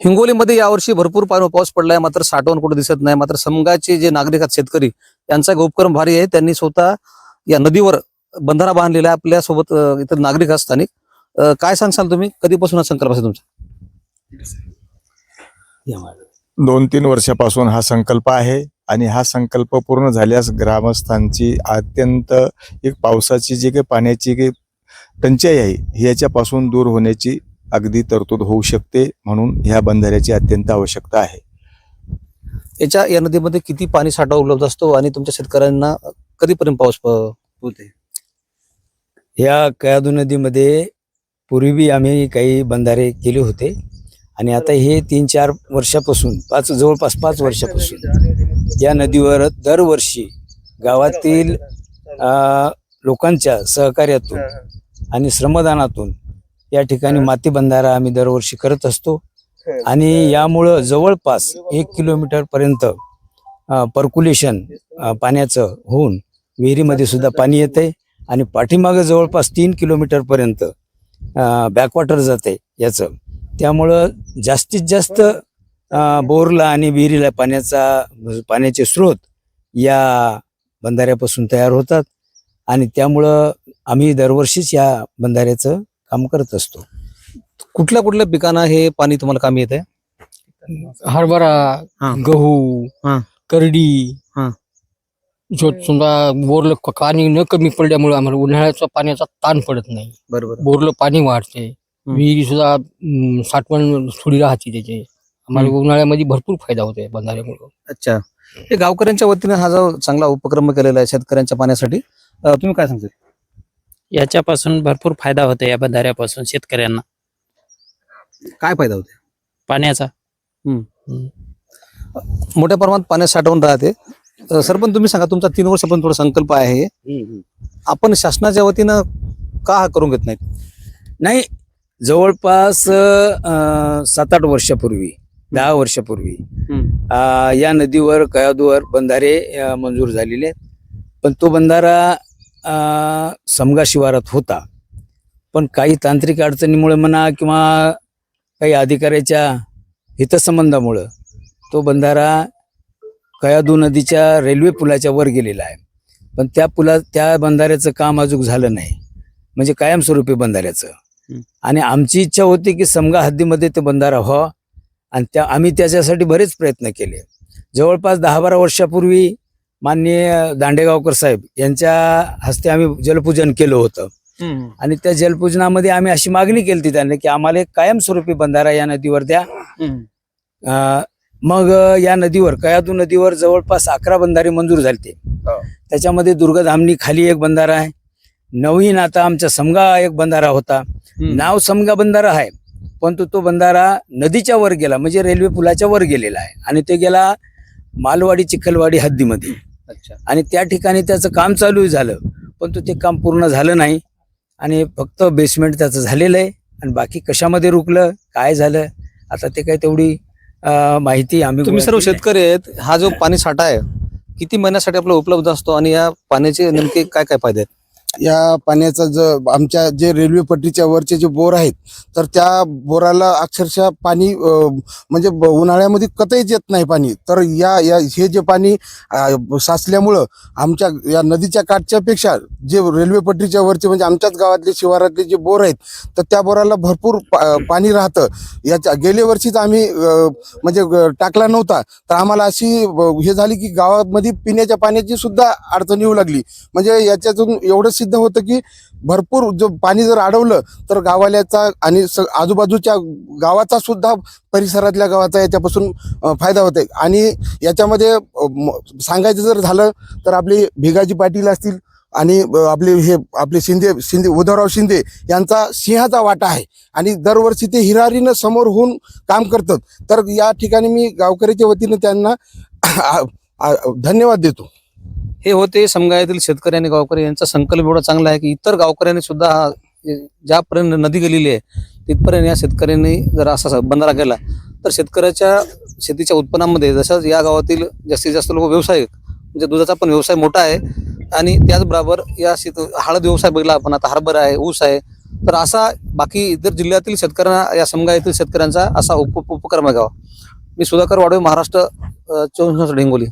हिंगोलीमध्ये यावर्षी भरपूर पाऊस पडलाय. मात्र साठवण कुठे दिसत नाही. मात्र संघाचे जे नागरिक आहेत शेतकरी यांचा एक उपक्रम भारी आहे. त्यांनी स्वतः या नदीवर बंधारा बांधलेला आहे. आपल्यासोबत इतर नागरिक आहेत स्थानिक. काय सांगसाल तुम्ही? कधीपासून हा संकल्प असेल तुमचा? दोन तीन वर्षापासून हा संकल्प आहे आणि हा संकल्प पूर्ण झाल्यास ग्रामस्थांची अत्यंत एक पावसाची जी काही पाण्याची काही टंचाई आहे याच्यापासून दूर होण्याची अगदी तरतूद होऊ शकते म्हणून ह्या बंधाऱ्याची अत्यंत आवश्यकता आहे. याच्या या नदीमध्ये किती पाणी साठा उपलब्ध असतो आणि तुमच्या शेतकऱ्यांना कधीपर्यंत पाऊस प- होते या कयादू नदीमध्ये पूर्वी आम्ही काही बंधारे केले होते आणि आता हे तीन चार वर्षापासून पाच जवळपास पाच वर्षापासून या नदीवर दरवर्षी गावातील अ, लोकांच्या सहकार्यातून आणि श्रमदानातून या ठिकाणी माती बंधारा आम्ही दरवर्षी करत असतो. आणि यामुळं जवळपास एक किलोमीटर पर्यंत पर्क्युलेशन पाण्याचं होऊन विहिरीमध्ये सुद्धा पाणी येते आणि पाठीमागं जवळपास तीन किलोमीटर पर्यंत बॅकवॉटर जाते याचं. त्यामुळं जास्तीत जास्त बोरला आणि विहिरीला पाण्याचा पाण्याचे स्रोत या बंधाऱ्यापासून तयार होतात. आणि त्यामुळं आम्ही दरवर्षीच या बंधाऱ्याचं काम करत असतो. कुठल्या कुठल्या पिकांना हे पाणी तुम्हाला कामी येते हरभरा हा. गहू हा. करडी हा. जो समजा बोरलं क- पाणी न कमी पडल्यामुळे आम्हाला उन्हाळ्याचा पाण्याचा ताण पडत नाही. बरोबर. बोरलं पाणी वाढते. विहिरी सुद्धा अं, साठवण थोडी राहते त्याचे. आम्हाला उन्हाळ्यामध्ये भरपूर फायदा होतो बंधाऱ्यामुळे. अच्छा. हे गावकऱ्यांच्या वतीने हा जो चांगला उपक्रम केलेला आहे शेतकऱ्यांच्या पाण्यासाठी अं, तुम्ही काय सांगता? याच्यापासून भरपूर फायदा होतो या बंधाऱ्यापासून शेतकऱ्यांना. काय फायदा होते? पाण्याचा. मोठ्या प्रमाणात पाण्यात साठवून राहते. सर पण तुम्ही सांगा तुमचा तीन वर्षापर्यंत थोडा संकल्प आहे. आपण शासनाच्या वतीनं का हा करून घेत नाहीत? नाही जवळपास सात आठ वर्षापूर्वी दहा वर्षापूर्वी या नदीवर कयादूवर बंधारे मंजूर झालेले आहेत. पण तो बंधारा समगा शिवारात होता. पण काही तांत्रिक अडचणीमुळे म्हणा किंवा काही अधिकाऱ्याच्या हितसंबंधामुळं तो बंधारा कयादू नदीच्या रेल्वे पुलाच्या वर गेलेला आहे. पण त्या पुला त्या बंधाऱ्याचं काम अजून झालं नाही. म्हणजे कायमस्वरूपी बंधाऱ्याचं. आणि आमची इच्छा होती की समगा हद्दीमध्ये ते बंधारा व्हावा. आणि त्या आम्ही त्याच्यासाठी बरेच प्रयत्न केले. जवळपास दहा बारा वर्षापूर्वी माननीय दांडेगावकर साहेब यांच्या हस्ते आम्ही जलपूजन केलं होतं. आणि त्या जलपूजनामध्ये आम्ही अशी मागणी केली होती त्यांनी की आम्हाला एक कायमस्वरूपी बंधारा या नदीवर द्या. मग या नदीवर कयादू नदीवर जवळपास अकरा बंधारे मंजूर झाले त्याच्यामध्ये दुर्गधामनी खाली एक बंधारा आहे. नवीन आता आमच्या समगा एक बंधारा होता. नाव समगा बंधारा आहे परंतु तो बंधारा नदीच्या वर गेला म्हणजे रेल्वे पुलाच्या वर गेलेला आहे. आणि ते गेला मालवाडी चिखलवाडी हद्दीमध्ये. आणि त्या ठिकाणी त्याचं काम चालू झालं परंतु ते काम पूर्ण झालं नाही. आणि फक्त बेसमेंट त्याचं झालेलं आहे. आणि बाकी कशामध्ये रुकलं काय झालं आता ते काही तेवढी माहिती आम्ही तुम्ही सर्व. शेतकरी आहेत. हा जो पाणी साठा आहे किती महिन्यासाठी आपला उपलब्ध असतो? आणि या पाण्याचे नेमके काय काय फायदे आहेत? या पाण्याचा ज आमच्या जे रेल्वे पट्टीच्या वरचे जे बोर आहेत तर त्या बोराला अक्षरशः पाणी म्हणजे ब- उन्हाळ्यामध्ये कतहीच येत नाही पाणी. तर या या हे जे पाणी साचल्यामुळं आमच्या या नदीच्या काठच्यापेक्षा जे रेल्वे पट्टीच्या वरचे म्हणजे आमच्याच गावातले शिवारातले जे बोर आहेत तर त्या बोराला भरपूर पा- पाणी राहतं. याच्या गेल्या वर्षीच आम्ही म्हणजे टाकला नव्हता. तर आम्हाला अशी हे झाली की गावामध्ये पिण्याच्या पाण्याची सुद्धा अडचण येऊ लागली. म्हणजे याच्यातून एवढं सिद्ध होतं की भरपूर जो पाणी जर अडवलं तर गावाल्याचा आणि स आजूबाजूच्या गावाचा सुद्धा परिसरातल्या गावाचा याच्यापासून फायदा होते आणि याच्यामध्ये म- सांगायचं जर झालं तर आपले भिगाजी पाटील असतील आणि आपले हे आपले शिंदे शिंदे उद्धवराव शिंदे यांचा सिंहाचा वाटा आहे. आणि दरवर्षी ते हिरारीनं समोर होऊन काम करतात. तर या ठिकाणी मी गावकऱ्याच्या वतीनं त्यांना धन्यवाद देतो. हे होते समगायातील शेतकरी आणि गावकरी. यांचा संकल्प एवढा चांगला आहे की इतर गावकऱ्यांनी सुद्धा हा ज्यापर्यंत नदी गेलेली आहे तिथपर्यंत या शेतकऱ्यांनी जर असा बंधारा केला तर शेतकऱ्याच्या शेतीच्या उत्पन्नामध्ये जसं या गावातील जास्तीत जास्त लोक व्यावसायिक म्हणजे दुधाचा पण व्यवसाय मोठा आहे आणि त्याचबरोबर या शेत हळद व्यवसाय बघला आपण आता हरभरा आहे ऊस आहे. तर असा बाकी इतर जिल्ह्यातील शेतकऱ्यांना या समगायातील शेतकऱ्यांचा असा उप उपक्रम आहे गावा. मी सुधाकर वाडवे महाराष्ट्र चौसष्ट डेंगोली